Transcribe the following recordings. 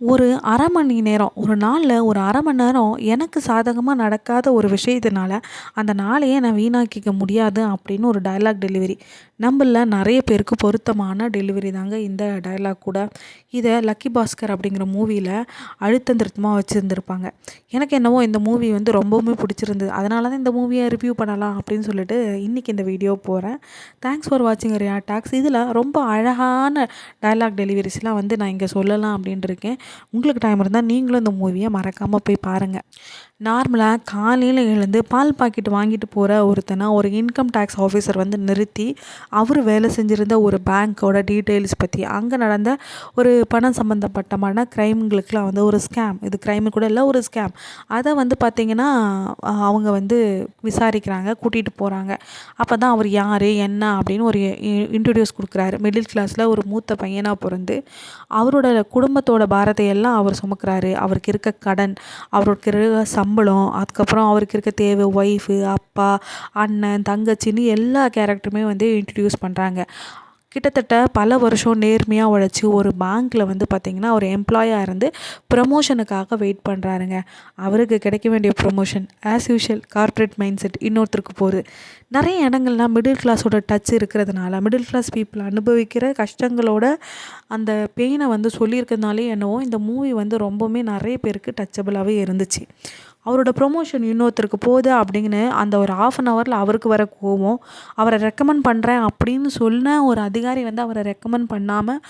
ஒரு அரை மணி நேரம் ஒரு நாளில் ஒரு அரை மணி நேரம் எனக்கு சாதகமாக நடக்காத ஒரு விஷயத்தினால அந்த நாளையே நான் வீணாக்கிக்க முடியாது அப்படின்னு ஒரு டயலாக் டெலிவரி நம்மள நிறைய பேருக்கு பொருத்தமான டெலிவரி தாங்க இந்த டயலாக் கூட. இதை லக்கி பாஸ்கர் அப்படிங்கிற மூவியில் அழுத்தம் திருத்தமாக வச்சுருந்துருப்பாங்க. எனக்கு என்னவோ இந்த மூவி வந்து ரொம்பவுமே பிடிச்சிருந்தது. அதனால தான் இந்த மூவியை ரிவ்யூ பண்ணலாம் அப்படின்னு சொல்லிட்டு இன்றைக்கி இந்த வீடியோ போகிறேன் தேங்க்ஸ் ஃபார் வாட்சிங் ரியா டாக்ஸ் இதில் ரொம்ப அழகான டயலாக் டெலிவரிஸ்லாம் வந்து நான் இங்கே சொல்லலாம் அப்படின்ட்டு இருக்கேன். உங்களுக்கு டைம் இருந்தால் நீங்களும் இந்த மூவியை மறக்காமல் போய் பாருங்கள் நார்மலாக காலையில் எழுந்து பால் பாக்கெட் வாங்கிட்டு போகிற ஒருத்தனை ஒரு இன்கம் டேக்ஸ் ஆஃபீஸர் வந்து நிறுத்தி அவர் வேலை செஞ்சுருந்த ஒரு பேங்க்கோட டீட்டெயில்ஸ் பற்றி அங்கே நடந்த ஒரு பணம் சம்மந்தப்பட்டமான க்ரைம்களுக்கெலாம் வந்து ஒரு ஸ்கேம் இது க்ரைமு கூட இல்லை ஒரு ஸ்கேம் அதை வந்து பார்த்திங்கன்னா அவங்க வந்து விசாரிக்கிறாங்க கூட்டிகிட்டு போகிறாங்க அப்போ தான் அவர் யார் என்ன அப்படின்னு ஒரு இன்ட்ரடியூஸ் கொடுக்குறாரு. மிடில் கிளாஸில் ஒரு மூத்த பையனாக பிறந்து அவரோட குடும்பத்தோட பாரத்தை எல்லாம் அவர் சுமக்கிறாரு. அவருக்கு இருக்க கடன் அவருக்கு இருக்க சம்பளம் அதுக்கப்புறம் அவருக்கு இருக்க தேவை ஒய்ஃபு அப்பா அண்ணன் தங்கச்சின்னு எல்லா கேரக்டருமே வந்து இன்ட்ரடியூஸ் பண்ணுறாங்க கிட்டத்தட்ட பல வருஷம் நேர்மையாக உழைச்சி ஒரு பேங்க்கில் வந்து பார்த்திங்கன்னா ஒரு எம்ப்ளாயாக இருந்து ப்ரமோஷனுக்காக வெயிட் பண்ணுறாருங்க அவருக்கு கிடைக்க வேண்டிய promotion as usual corporate mind set இன்னொருத்தருக்கு போகுது. நிறைய இடங்கள்லாம் மிடில் கிளாஸோட டச் இருக்கிறதுனால மிடில் கிளாஸ் பீப்புள் அனுபவிக்கிற கஷ்டங்களோட அந்த பெயினை வந்து சொல்லியிருக்கிறதுனாலே என்னவோ இந்த மூவி வந்து ரொம்பவுமே நிறைய பேருக்கு டச்சபிளாகவே இருந்துச்சு. அவரோட ப்ரொமோஷன் இன்னொருத்தருக்கு போகுது அப்படின்னு அந்த ஒரு ஆஃப் அன் ஹவரில் அவருக்கு வர கோவம் அவரை ரெக்கமெண்ட் பண்ணுறேன் அப்படின்னு சொன்ன ஒரு அதிகாரி வந்து அவரை ரெக்கமெண்ட் பண்ணாமல்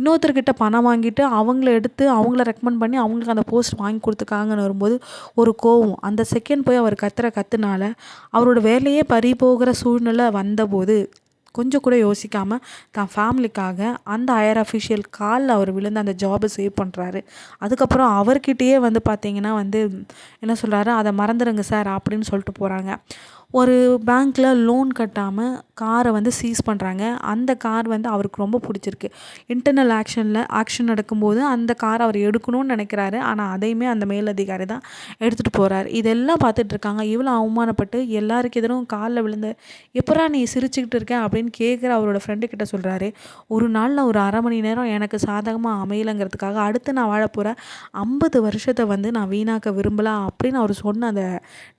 இன்னொருத்தர்கிட்ட பணம் வாங்கிட்டு அவங்கள எடுத்து அவங்கள ரெக்கமெண்ட் பண்ணி அவங்களுக்கு அந்த போஸ்ட் வாங்கி கொடுத்துருக்காங்கன்னு வரும்போது ஒரு கோவம். அந்த செகண்ட் போய் அவர் கத்துற கத்துனால அவரோட வேலையே பறி போகிற சூழ்நிலை வந்தபோது கொஞ்சம் கூட யோசிக்காமல் தான் ஃபேமிலிக்காக அந்த ஹையர் அஃபிஷியல் காலில் அவர் விழுந்து அந்த ஜாபை சேவ் பண்ணுறாரு அதுக்கப்புறம் அவர்கிட்டயே வந்து பார்த்திங்கன்னா வந்து என்ன சொல்கிறாரு அதை மறந்துடுங்க சார் அப்படின்னு சொல்லிட்டு போகிறாங்க ஒரு பேங்க்கில் லோன் கட்டாமல் காரை வந்து சீஸ் பண்ணுறாங்க அந்த கார் வந்து அவருக்கு ரொம்ப பிடிச்சிருக்கு. இன்டர்னல் ஆக்ஷனில் ஆக்ஷன் நடக்கும்போது அந்த கார் அவர் எடுக்கணும்னு நினைக்கிறாரு. ஆனால் அதையுமே அந்த மேலதிகாரி தான் எடுத்துகிட்டு போகிறார் இதெல்லாம் பார்த்துட்டு இருக்காங்க. இவ்வளோ அவமானப்பட்டு எல்லாருக்கு எதிரும் காலில் விழுந்து எப்படா நீ சிரிச்சுக்கிட்டு இருக்க? அப்படின்னு கேட்குற அவரோட ஃப்ரெண்டு கிட்ட சொல்கிறாரு ஒரு நாளில் ஒரு அரை மணி நேரம் எனக்கு சாதகமாக அமையலைங்கிறதுக்காக அடுத்து நான் வாழ போகிற ஐம்பது வருஷத்தை வந்து நான் வீணாக்க விரும்பலாம் அப்படின்னு அவர் சொன்ன அந்த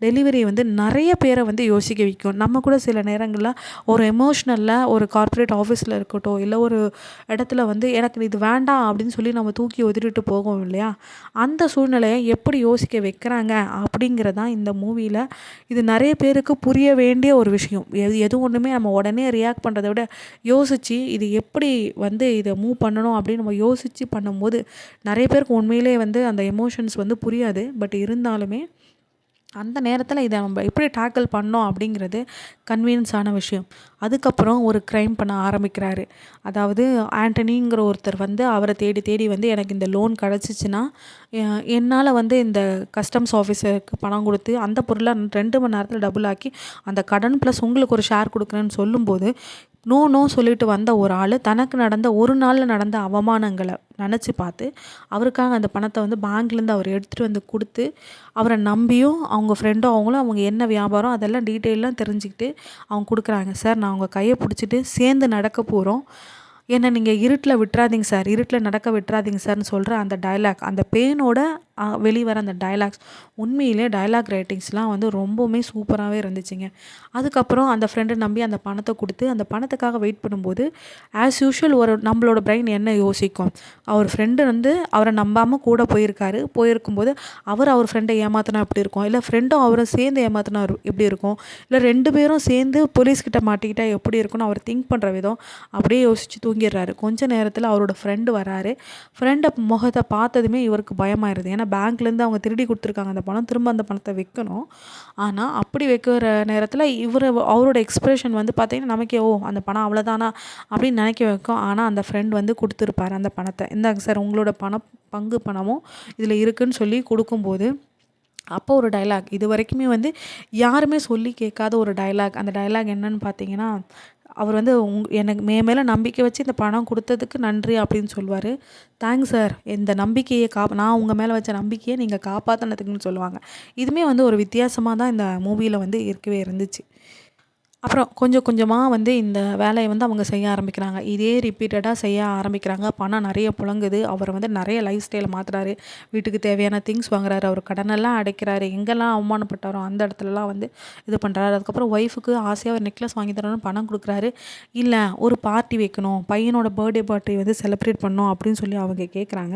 டெலிவரி வந்து நிறைய பேரை வந்து யோசிக்க வைக்கும் நம்ம கூட சில நேரங்களில் ஒரு எமோஷ்னலில் ஒரு கார்ப்பரேட் ஆஃபீஸில் இருக்கட்டும் இல்லை ஒரு இடத்துல வந்து எனக்கு இது வேண்டாம் அப்படின்னு சொல்லி நம்ம தூக்கி ஒதுரிட்டு போகும் இல்லையா? அந்த சூழ்நிலையை எப்படி யோசிக்க வைக்கிறாங்க அப்படிங்கிறதான் இந்த மூவியில் இது நிறைய பேருக்கு புரிய வேண்டிய ஒரு விஷயம். எது எது ஒன்றுமே நம்ம உடனே ரியாக்ட் பண்ணுறத விட யோசித்து இது எப்படி வந்து இதை மூவ் பண்ணணும் அப்படின்னு நம்ம யோசித்து பண்ணும்போது நிறைய பேருக்கு உண்மையிலே வந்து அந்த எமோஷன்ஸ் வந்து புரியாது. பட் இருந்தாலுமே அந்த நேரத்தில் இதை நம்ம எப்படி டேக்கிள் பண்ணோம் அப்படிங்கிறது கன்வீனியன்ஸான விஷயம். அதுக்கப்புறம் ஒரு க்ரைம் பண்ண ஆரம்பிக்கிறாரு. அதாவது ஆண்டனிங்கிற ஒருத்தர் வந்து அவரை தேடி தேடி வந்து எனக்கு இந்த லோன் கிடச்சிச்சின்னா என்னால் வந்து இந்த கஸ்டம்ஸ் ஆஃபீஸருக்கு பணம் கொடுத்து அந்த பொருளை ரெண்டு மணி நேரத்தில் டபுள் ஆக்கி அந்த கடன் ப்ளஸ் உங்களுக்கு ஒரு ஷேர் கொடுக்குறேன்னு சொல்லும்போது நோ நோ சொல்லிட்டு வந்த ஒரு ஆள் தனக்கு நடந்த ஒரு நாளில் நடந்த அவமானங்களை நினச்சி பார்த்து அவருக்காக அந்த பணத்தை வந்து பேங்க்லேருந்து அவர் எடுத்துகிட்டு வந்து கொடுத்து அவரை நம்பியும் அவங்க ஃப்ரெண்டும் அவங்களும் அவங்க என்ன வியாபாரம் அதெல்லாம் டீட்டெயிலாம் தெரிஞ்சுக்கிட்டு அவங்க கொடுக்குறாங்க. சார் நான் அவங்க கையை பிடிச்சிட்டு சேர்ந்து நடக்க போகிறோம் என்னை நீங்கள் இருட்டில் விட்டுறாதீங்க சார் இருட்டில் நடக்க விட்டுறாதீங்க சார்னு சொல்கிற அந்த டைலாக் அந்த பெயினோட வெளிவர அந்த டைலாக்ஸ் உண்மையிலே டைலாக் ரைட்டிங்ஸ்லாம் வந்து ரொம்பவுமே சூப்பராகவே இருந்துச்சுங்க. அதுக்கப்புறம் அந்த ஃப்ரெண்டை நம்பி அந்த பணத்தை கொடுத்து அந்த பணத்துக்காக வெயிட் பண்ணும்போது ஆஸ் யூஷுவல் ஒரு நம்மளோட பிரெயின் என்ன யோசிக்கும்? அவர் ஃப்ரெண்டு வந்து அவரை நம்பாமல் கூட போயிருக்காரு. போயிருக்கும்போது அவர் அவர் ஃப்ரெண்டை ஏமாத்தினா எப்படி இருக்கும்? இல்லை ஃப்ரெண்டும் அவரை சேர்ந்து ஏமாத்தினா எப்படி இருக்கும்? இல்லை ரெண்டு பேரும் சேர்ந்து போலீஸ்கிட்ட மாட்டிக்கிட்டால் எப்படி இருக்கும்னு அவர் திங்க் பண்ணுற விதம் அப்படியே யோசித்து தூங்கிடுறாரு. கொஞ்ச நேரத்தில் அவரோட ஃப்ரெண்டு வராரு. ஃப்ரெண்டை முகத்தை பார்த்ததுமே இவருக்கு பயமாயிருது. ஏன்னா பேங்க்லேருந்து அவங்க திருடி கொடுத்துருக்காங்க. அந்த பணம் திரும்ப அந்த பணத்தை வைக்கணும். ஆனால் அப்படி வைக்கிற நேரத்தில் இவர் அவரோட எக்ஸ்ப்ரெஷன் வந்து பார்த்திங்கன்னா நமக்கே ஓ அந்த பணம் அவ்வளோதானா அப்படின்னு நினைக்க வைக்கும். ஆனால் அந்த ஃப்ரெண்ட் வந்து கொடுத்துருப்பாரு அந்த பணத்தை. இந்தாங்க சார் உங்களோட பணம் பங்கு பணமும் இதில் இருக்குதுன்னு சொல்லி கொடுக்கும்போது அப்போ ஒரு டைலாக் இது வரைக்குமே வந்து யாருமே சொல்லி கேட்காத ஒரு டைலாக் அந்த டைலாக் என்னன்னு பார்த்தீங்கன்னா அவர் வந்து உங் எனக்கு மே மேலே நம்பிக்கை வச்சு இந்த பணம் கொடுத்ததுக்கு நன்றி அப்படின்னு சொல்லுவார் தேங்க்ஸ் சார் இந்த நம்பிக்கையை கா நான் உங்கள் மேலே வச்ச நம்பிக்கையை நீங்கள் காப்பாற்றினதுக்குன்னு சொல்லுவாங்க. இதுவுமே வந்து ஒரு வித்தியாசமாக தான் இந்த மூவியில் வந்து இருக்கவே இருந்துச்சு. அப்புறம் கொஞ்சம் கொஞ்சமாக வந்து இந்த வேலையை வந்து அவங்க செய்ய ஆரம்பிக்கிறாங்க. இதே ரிப்பீட்டடாக செய்ய ஆரம்பிக்கிறாங்க. பணம் நிறைய புழங்குது. அவர் வந்து நிறைய லைஃப் ஸ்டைலை மாற்றுறாரு வீட்டுக்கு தேவையான திங்ஸ் வாங்குறாரு. அவர் கடனெல்லாம் அடைக்கிறாரு. எங்கெல்லாம் அவமானப்பட்டாரோ அந்த இடத்துலலாம் வந்து இது பண்ணுறாரு அதுக்கப்புறம் ஒய்ஃபுக்கு ஆசையாக ஒரு நெக்லஸ் வாங்கி தரணும்னு பணம் கொடுக்குறாரு. இல்லை ஒரு பார்ட்டி வைக்கணும். பையனோட பர்த்டே பார்ட்டி வந்து செலிப்ரேட் பண்ணணும். அப்படின்னு சொல்லி அவங்க கேட்குறாங்க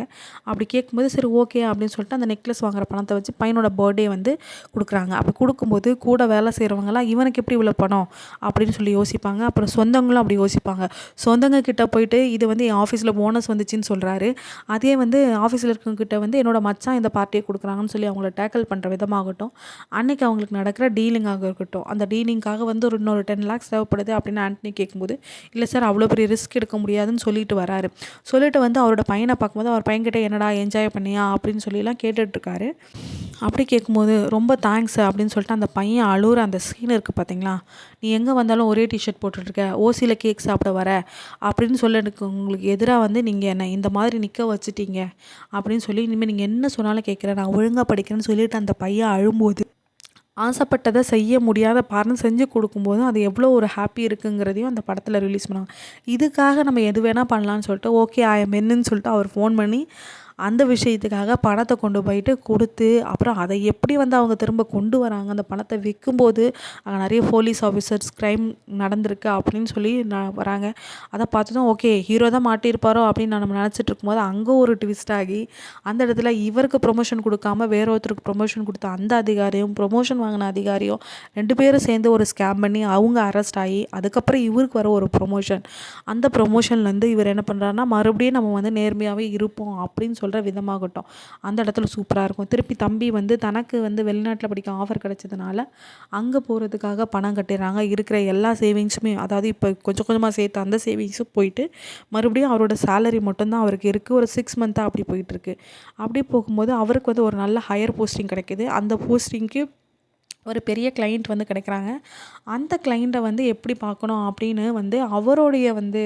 அப்படி கேட்கும்போது சரி ஓகே அப்படின்னு சொல்லிட்டு அந்த நெக்லஸ் வாங்குற பணத்தை வச்சு பையனோட பர்த்டே வந்து கொடுக்குறாங்க. அப்படி கொடுக்கும்போது கூட வேலை செய்கிறவங்களாம் இவனுக்கு எப்படி இவ்வளோ பணம்? அப்படின்னு சொல்லி யோசிப்பாங்க. அப்புறம் சொந்தங்களும் அப்படி யோசிப்பாங்க. சொந்தங்க கிட்ட போயிட்டு இது வந்து என் ஆஃபீஸில் போனஸ் வந்துச்சுன்னு சொல்கிறாரு அதே வந்து ஆஃபீஸில் இருக்கவங்ககிட்ட வந்து என்னோட மச்சான் இந்த பார்ட்டியை கொடுக்குறாங்கன்னு சொல்லி அவங்கள டேக்கிள் பண்ணுற விதமாகட்டும். அன்னைக்கு அவங்களுக்கு நடக்கிற டீலிங்காக இருக்கட்டும். அந்த டீலிங்காக வந்து ஒரு இன்னொரு டென் லேக்ஸ் தேவைப்படுது அப்படின்னு ஆண்டனி கேட்கும்போது இல்லை சார் அவ்வளோ பெரிய ரிஸ்க் எடுக்க முடியாதுன்னு சொல்லிட்டு வராரு. சொல்லிட்டு வந்து அவரோட பையனை பார்க்கும்போது அவர் பையன்கிட்ட என்னடா என்ஜாய் பண்ணியா? அப்படின்னு சொல்லிலாம் கேட்டுட்ருக்காரு அப்படி கேட்கும்போது ரொம்ப தேங்க்ஸ் அப்படின்னு சொல்லிட்டு அந்த பையன் அழுகுற அந்த சீன் இருக்குது பார்த்தீங்களா நீ எங்கே வந்தாலும் ஒரே டிஷர்ட் போட்டுட்ருக்க ஓசியில் கேக் சாப்பிட வர? அப்படின்னு சொல்ல எனக்கு உங்களுக்கு எதிராக வந்து நீங்கள் என்னை இந்த மாதிரி நிற்க வச்சுட்டீங்க. அப்படின்னு சொல்லி இனிமேல் நீங்கள் என்ன சொன்னாலும் கேட்குறேன். நான் ஒழுங்காக படிக்கிறேன்னு சொல்லிட்டு அந்த பையன் அழும்போது ஆசைப்பட்டதை செய்ய முடியாத பாருன்னு செஞ்சு கொடுக்கும்போதும் அது எவ்வளோ ஒரு ஹாப்பி இருக்குங்கிறதையும் அந்த படத்தில் ரிலீஸ் பண்ணுவாங்க இதுக்காக நம்ம எது வேணால் பண்ணலான்னு சொல்லிட்டு ஓகே ஆயம் என்னன்னு சொல்லிட்டு அவர் ஃபோன் பண்ணி அந்த விஷயத்துக்காக பணத்தை கொண்டு போயிட்டு கொடுத்து அப்புறம் அதை எப்படி வந்து அவங்க திரும்ப கொண்டு வராங்க? அந்த பணத்தை விற்கும்போது அங்கே நிறைய போலீஸ் ஆஃபீஸர்ஸ் க்ரைம் நடந்திருக்கு அப்படின்னு சொல்லி நான் வராங்க. அதை பார்த்து தான் ஓகே ஹீரோ தான் மாட்டியிருப்பாரோ? அப்படின்னு நம்ம நினச்சிட்டு இருக்கும்போது அங்கே ஒரு ட்விஸ்ட் ஆகி அந்த இடத்துல இவருக்கு ப்ரொமோஷன் கொடுக்காம வேற ஒருத்தருக்கு ப்ரொமோஷன் கொடுத்த அந்த அதிகாரியும் ப்ரொமோஷன் வாங்கின அதிகாரியும் ரெண்டு பேரும் சேர்ந்து ஒரு ஸ்கேம் பண்ணி அவங்க அரெஸ்ட் ஆகி அதுக்கப்புறம் இவருக்கு வர ஒரு ப்ரொமோஷன் அந்த ப்ரொமோஷன்லேருந்து இவர் என்ன பண்ணுறாருன்னா மறுபடியும் நம்ம வந்து நேர்மையாகவே இருப்போம் அப்படின்னு சொல்லி சொல்கிற விதமாகட்டும். அந்த இடத்துல சூப்பராக இருக்கும். திருப்பி தம்பி வந்து தனக்கு வந்து வெளிநாட்டில் படிக்க ஆஃபர் கிடைச்சதுனால அங்கே போகிறதுக்காக பணம் கட்டிடுறாங்க. இருக்கிற எல்லா சேவிங்ஸுமே அதாவது இப்போ கொஞ்சம் கொஞ்சமாக சேர்த்து அந்த சேவிங்ஸும் போயிட்டு மறுபடியும் அவரோட சேலரி மட்டும்தான் அவருக்கு இருக்குது ஒரு சிக்ஸ் மந்த்தாக அப்படி போயிட்டுருக்கு அப்படி போகும்போது அவருக்கு வந்து ஒரு நல்ல ஹையர் போஸ்டிங் கிடைக்கிது. அந்த போஸ்டிங்க்கு ஒரு பெரிய கிளைண்ட் வந்து கிடைக்கிறாங்க. அந்த கிளைண்ட்டை வந்து எப்படி பார்க்கணும் அப்படின்னு வந்து அவருடைய வந்து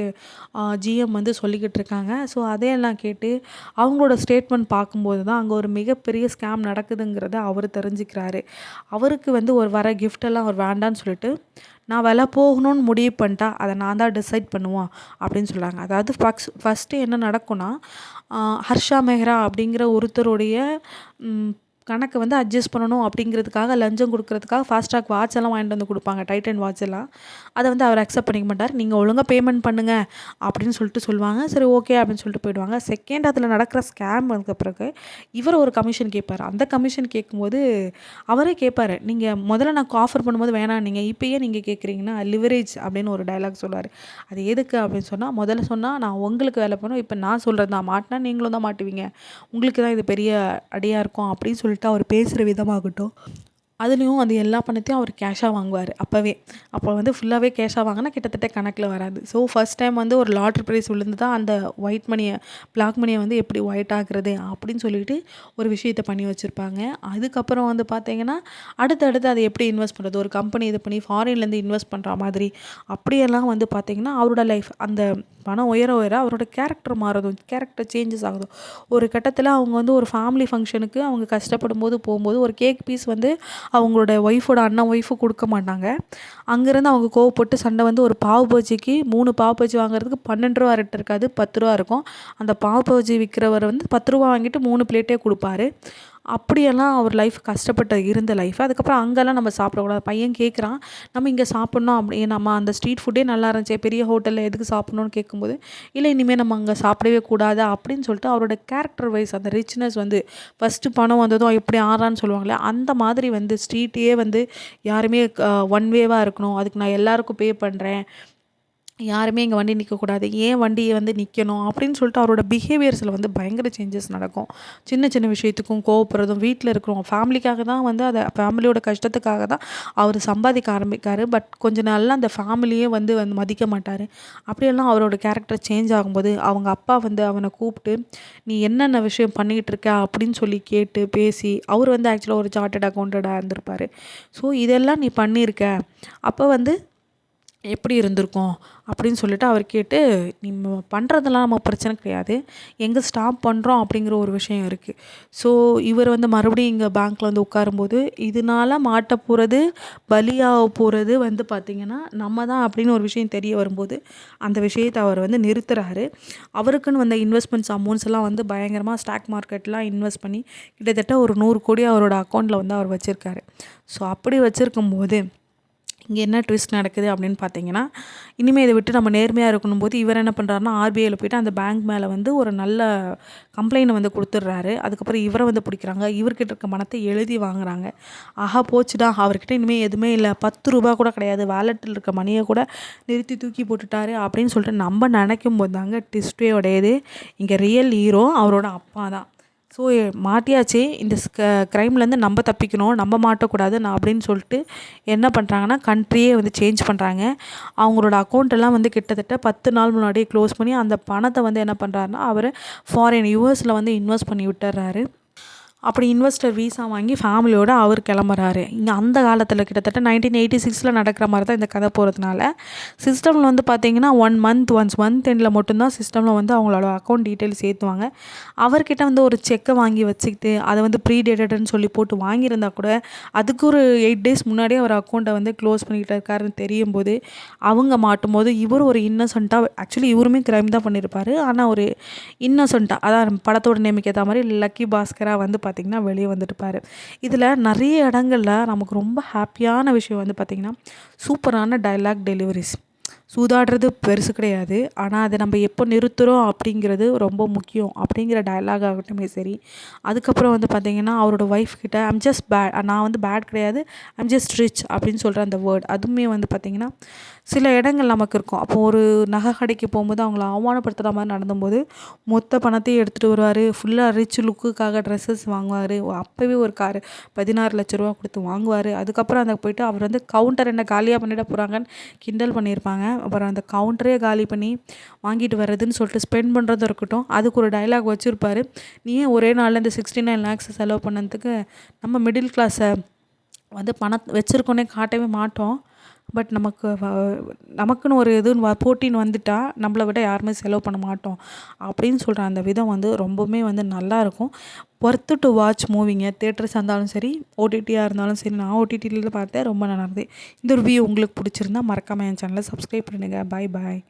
ஜிஎம் வந்து சொல்லிக்கிட்டு இருக்காங்க. ஸோ அதையெல்லாம் கேட்டு அவங்களோட ஸ்டேட்மெண்ட் பார்க்கும்போது தான் அங்கே ஒரு மிகப்பெரிய ஸ்கேம் நடக்குதுங்கிறத அவர் தெரிஞ்சுக்கிறாரு. அவருக்கு வந்து ஒரு வர கிஃப்டெல்லாம் அவர் வேண்டான்னு சொல்லிட்டு நான் வில போகணும்னு முடிவு பண்ணிட்டா அதை நான் தான் டிசைட் பண்ணுவோம் அப்படின்னு சொல்கிறாங்க அதாவது ஃபக்ஸ் ஃபஸ்ட்டு என்ன நடக்கும்னா ஹர்ஷா மெஹ்ரா அப்படிங்கிற ஒருத்தருடைய கணக்கு வந்து அட்ஜஸ்ட் பண்ணணும் அப்படிங்கிறதுக்காக லஞ்சம் கொடுக்குறதுக்காக ஃபாஸ்ட்ராக் வாட்ச் எல்லாம் வாங்கிட்டு வந்து கொடுப்பாங்க. டைட்டன் வாட்ச் எல்லாம். அதை வந்து அவர் அக்செப்ட் பண்ணிக்க மாட்டார். நீங்கள் ஒழுங்காக பேமெண்ட் பண்ணுங்கள் அப்படின்னு சொல்லிட்டு சொல்லுவாங்க. சரி ஓகே அப்படின்னு சொல்லிட்டு போயிடுவாங்க. செகண்ட் அதில் நடக்கிற ஸ்கேம் வந்த பிறகு இவர் ஒரு கமிஷன் கேட்பார் அந்த கமிஷன் கேட்கும்போது அவரே கேட்பார் நீங்கள் முதல்ல நான் ஆஃபர் பண்ணும்போது வேணாம் நீங்கள் இப்போயே நீங்கள் கேட்குறீங்கன்னா லிவரேஜ் அப்படின்னு ஒரு டைலாக் சொல்லுவார். அது எதுக்கு? அப்படின்னு சொன்னால் முதல்ல சொன்னால் நான் உங்களுக்கு வேலை பண்ணும் இப்போ நான் சொல்கிறது தான் மாட்டினா நீங்களும் தான் மாட்டுவீங்க. உங்களுக்கு தான் இது பெரிய அடியாக இருக்கும் அப்படின்னு சொல்லி சொல்லிட்டு அவர் பேசுகிற விதமாகட்டும் அதுலேயும் அது எல்லா பணத்தையும் அவர் கேஷாக வாங்குவார் அப்போவே. அப்போ வந்து ஃபுல்லாகவே கேஷாக வாங்கினா கிட்டத்தட்ட கணக்கில் வராது. ஸோ ஃபஸ்ட் டைம் வந்து ஒரு லாட்ரி ப்ரைஸ் விழுந்து தான் அந்த ஒயிட் மணியை பிளாக் மணியை வந்து எப்படி ஒயிட் ஆகுறது அப்படின்னு சொல்லிட்டு ஒரு விஷயத்தை பண்ணி வச்சுருப்பாங்க. அதுக்கப்புறம் வந்து பார்த்தீங்கன்னா அடுத்தடுத்து அதை எப்படி இன்வெஸ்ட் பண்ணுறது ஒரு கம்பெனி இது பண்ணி ஃபாரின்லேருந்து இன்வெஸ்ட் பண்ணுற மாதிரி. அப்படியெல்லாம் வந்து பார்த்திங்கன்னா அவரோட லைஃப் அந்த பணம் உயர உயர அவரோட கேரக்டர் மாறுதும் கேரக்டர் சேஞ்சஸ் ஆகுதும் ஒரு கட்டத்தில் அவங்க வந்து ஒரு ஃபேமிலி ஃபங்க்ஷனுக்கு அவங்க கஷ்டப்படும் போது போகும்போது ஒரு கேக் பீஸ் வந்து அவங்களோட ஒய்ஃபோட அண்ணன் ஒய்ஃபு கொடுக்க மாட்டாங்க. அங்கேருந்து அவங்க கோவப்பட்டு சண்டை வந்து ஒரு பாவு பஜ்ஜிக்கு மூணு பாவு பஜ்ஜி வாங்குறதுக்கு பன்னெண்டு ரூபா ரேட் இருக்காது பத்து ரூபா இருக்கும். அந்த பாவு பஜ்ஜி விற்கிறவர் வந்து பத்து ரூபா வாங்கிட்டு மூணு பிளேட்டே கொடுப்பாரு. அப்படியெல்லாம் அவர் லைஃப் கஷ்டப்பட்டு இருந்த லைஃப் அதுக்கப்புறம் அங்கெல்லாம் நம்ம சாப்பிடக்கூடாது. பையன் கேட்குறான் நம்ம இங்கே சாப்பிட்ணும் அப்படி நம்ம அந்த ஸ்ட்ரீட் ஃபுட்டே நல்லா இருந்துச்சு பெரிய ஹோட்டலில் எதுக்கு சாப்பிட்ணுன்னு கேட்கும்போது இல்லை இனிமேல் நம்ம அங்கே சாப்பிடவே கூடாது அப்படின்னு சொல்லிட்டு அவரோட கேரக்டர் வைஸ் அந்த ரிச்னஸ் வந்து ஃபஸ்ட்டு பணம் வந்ததும் எப்படி ஆறான்னு சொல்லுவாங்களே அந்த மாதிரி வந்து ஸ்ட்ரீட்டே வந்து யாருமே ஒன் வேவாக இருக்கணும். அதுக்கு நான் எல்லாருக்கும் பே பண்ணுறேன் யாருமே இங்கே வண்டி நிற்கக்கூடாது ஏன் வண்டியை வந்து நிற்கணும் அப்படின்னு சொல்லிட்டு அவரோட பிஹேவியர்ஸில் வந்து பயங்கர சேஞ்சஸ் நடக்கும். சின்ன சின்ன விஷயத்துக்கும் கோவப்படுறதும் வீட்டில் இருக்கிறவங்க ஃபேமிலிக்காக தான் வந்து அதை ஃபேமிலியோட கஷ்டத்துக்காக தான் அவர் சம்பாதிக்க ஆரம்பிக்கார். பட் கொஞ்ச நாளில் அந்த ஃபேமிலியே வந்து வந்து மதிக்க மாட்டார். அப்படியெல்லாம் அவரோட கேரக்டர் சேஞ்ச் ஆகும்போது அவங்க அப்பா வந்து அவனை கூப்பிட்டு நீ என்னென்ன விஷயம் பண்ணிக்கிட்டு இருக்க? அப்படின்னு சொல்லி கேட்டு பேசி அவர் வந்து ஆக்சுவலாக ஒரு சார்ட்டட் அக்கௌண்டடாக இருந்திருப்பார். ஸோ இதெல்லாம் நீ பண்ணியிருக்க. அப்போ வந்து எப்படி இருந்திருக்கும் அப்படின்னு சொல்லிட்டு அவர் கேட்டு நம்ம பண்ணுறதெல்லாம் நம்ம பிரச்சனை கிடையாது. எங்கே ஸ்டாப் பண்ணுறோம் அப்படிங்கிற ஒரு விஷயம் இருக்குது ஸோ இவர் வந்து மறுபடியும் இங்கே பேங்க்கில் வந்து உட்காரும்போது இதனால மாட்ட போகிறது பலியாக போகிறது வந்து பார்த்திங்கன்னா நம்ம தான் அப்படின்னு ஒரு விஷயம் தெரிய வரும்போது அந்த விஷயத்தை அவர் வந்து நிறுத்துறாரு. அவருக்குன்னு வந்த இன்வெஸ்ட்மெண்ட்ஸ் அமௌண்ட்ஸ் எல்லாம் வந்து பயங்கரமாக ஸ்டாக் மார்க்கெட்லாம் இன்வெஸ்ட் பண்ணி கிட்டத்தட்ட ஒரு நூறு கோடி அவரோட அக்கௌண்ட்டில் வந்து அவர் வச்சுருக்காரு. ஸோ அப்படி வச்சுருக்கும்போது இங்கே என்ன ட்விஸ்ட் நடக்குது அப்படின்னு பார்த்தீங்கன்னா இனிமேல் இதை விட்டு நம்ம நேர்மையாக இருக்கணும் போது இவர் என்ன பண்ணுறாருன்னா ஆர்பிஐயில் போயிட்டு அந்த பேங்க் மேலே வந்து ஒரு நல்ல கம்ப்ளைண்ட் வந்து கொடுத்துட்றாரு. அதுக்கப்புறம் இவரை வந்து பிடிக்கிறாங்க. இவர்கிட்ட இருக்க பணத்தை எழுதி வாங்குறாங்க. ஆஹா போச்சுடா. அவர்கிட்ட இனிமேல் எதுவுமே இல்லை. பத்து ரூபா கூட கிடையாது. வேலெட்டில் இருக்க மணியை கூட நிறுத்தி தூக்கி போட்டுட்டாரு அப்படின்னு சொல்லிட்டு நம்ம நினைக்கும் போது தாங்க ட்விஸ்டே உடையது இங்கே ரியல் ஹீரோ அவரோட அப்பா தான். ஸோ மாட்டியாச்சு. இந்த க்ரைம்லேருந்து நம்ம தப்பிக்கணும் நம்ம மாட்டக்கூடாது நான் அப்படின்னு சொல்லிட்டு என்ன பண்ணுறாங்கன்னா கண்ட்ரியே வந்து சேஞ்ச் பண்ணுறாங்க அவங்களோட அக்கௌண்ட்டெல்லாம் வந்து கிட்டத்தட்ட பத்து நாள் முன்னாடியே க்ளோஸ் பண்ணி அந்த பணத்தை வந்து என்ன பண்ணுறாருன்னா அவர் ஃபாரின் யூஎஸில் வந்து இன்வெஸ்ட் பண்ணி விட்டுறாரு. அப்படி இன்வெஸ்டர் வீசா வாங்கி ஃபேமிலியோடு அவர் கிளம்புறாரு. இங்கே அந்த காலத்தில் கிட்டத்தட்ட நைன்டீன் எயிட்டி சிக்ஸில் நடக்கிற மாதிரி தான் இந்த கதை போகிறதுனால சிஸ்டமில் வந்து பார்த்திங்கன்னா ஒன் மந்த் ஒன்ஸ் மந்த் எண்டில் மட்டும்தான் சிஸ்டமில் வந்து அவங்களோட அக்கௌண்ட் டீட்டெயில்ஸ் ஏற்றுவாங்க அவர்கிட்ட வந்து ஒரு செக்கை வாங்கி வச்சுக்கிட்டு அதை வந்து ப்ரீ டேட்டட்னு சொல்லி போட்டு வாங்கியிருந்தா கூட அதுக்கு ஒரு எயிட் டேஸ் முன்னாடியே அவர் அக்கௌண்ட்டை வந்து க்ளோஸ் பண்ணிக்கிட்டு இருக்காருன்னு தெரியும் போது அவங்க மாட்டும் போது இவர் ஒரு இன்னசென்ட்டாக ஆக்சுவலி இவருமே கிரைம் தான் பண்ணியிருப்பார் ஆனால் ஒரு இன்னசென்ட்டாக அதான் படத்தோட நேமிக்கு ஏற்ற மாதிரி லக்கி பாஸ்கராக வந்து பார்த்து பார்த்திங்கன்னா வெளியே வந்துட்டுப்பார் இதில் நிறைய இடங்களில் நமக்கு ரொம்ப ஹாப்பியான விஷயம் வந்து பார்த்திங்கன்னா சூப்பரான டைலாக் டெலிவரிஸ் சூதாடுறது பெருசு கிடையாது. ஆனால் அதை நம்ம எப்போ நிறுத்துகிறோம் அப்படிங்கிறது ரொம்ப முக்கியம் அப்படிங்கிற டயலாக் ஆகட்டுமே சரி. அதுக்கப்புறம் வந்து பார்த்திங்கன்னா அவரோட ஒய்ஃப் கிட்ட ஐம் ஜஸ்ட் பேட் நான் வந்து பேட் கிடையாது. ஐம் ஜஸ்ட் ரிச் அப்படின்னு சொல்கிற அந்த வேர்ட் அதுவுமே வந்து பார்த்திங்கன்னா சில இடங்கள் நமக்கு இருக்கும். அப்போ ஒரு நகை கடைக்கு போகும்போது அவங்கள அவமானப்படுத்துகிற மாதிரி நடந்தும்போது மொத்த பணத்தையும் எடுத்துகிட்டு வருவார். ஃபுல்லாக ரிச் லுக்குக்காக ட்ரெஸ்ஸஸ் வாங்குவார். அப்போவே ஒரு காரு பதினாறு லட்ச ரூபா கொடுத்து வாங்குவார். அதுக்கப்புறம் அந்த போயிட்டு அவர் வந்து கவுண்டர் என்ன காலியாக பண்ணிட போகிறாங்கன்னு கிண்டல் பண்ணியிருப்பாங்க. அப்புறம் அந்த கவுண்டரே காலி பண்ணி வாங்கிட்டு வர்றதுன்னு சொல்லிட்டு ஸ்பெண்ட் பண்ணுறதும் இருக்கட்டும். அதுக்கு ஒரு டைலாக் வச்சுருப்பாரு. நீ ஏன் ஒரே நாளில் இந்த சிக்ஸ்டி நைன் லேக்ஸ் செலவு பண்ணதுக்கு நம்ம மிடில் கிளாஸை வந்து பணம் வச்சுருக்கோன்னே காட்டவே மாட்டோம். பட் நமக்கு நமக்குன்னு ஒரு இதுன்னு வ- போட்டின்னு வந்துட்டால் நம்மளை விட யாருமே செலவு பண்ண மாட்டோம். அப்படின்னு சொல்கிற அந்த விதம் வந்து ரொம்பவுமே வந்து நல்லா இருக்கும். ஒர்த்து டு வாட்ச் மூவிங்க தேட்டர்ஸ் இருந்தாலும் சரி ஓடிடியாக இருந்தாலும் சரி நான் ஓடிடியில் பார்த்தேன் ரொம்ப நல்லா இருந்தது. இந்த ரிவ்யூ உங்களுக்கு பிடிச்சிருந்தா மறக்காமல் என் சேனலை சப்ஸ்கிரைப் பண்ணுங்கள் பாய் பாய்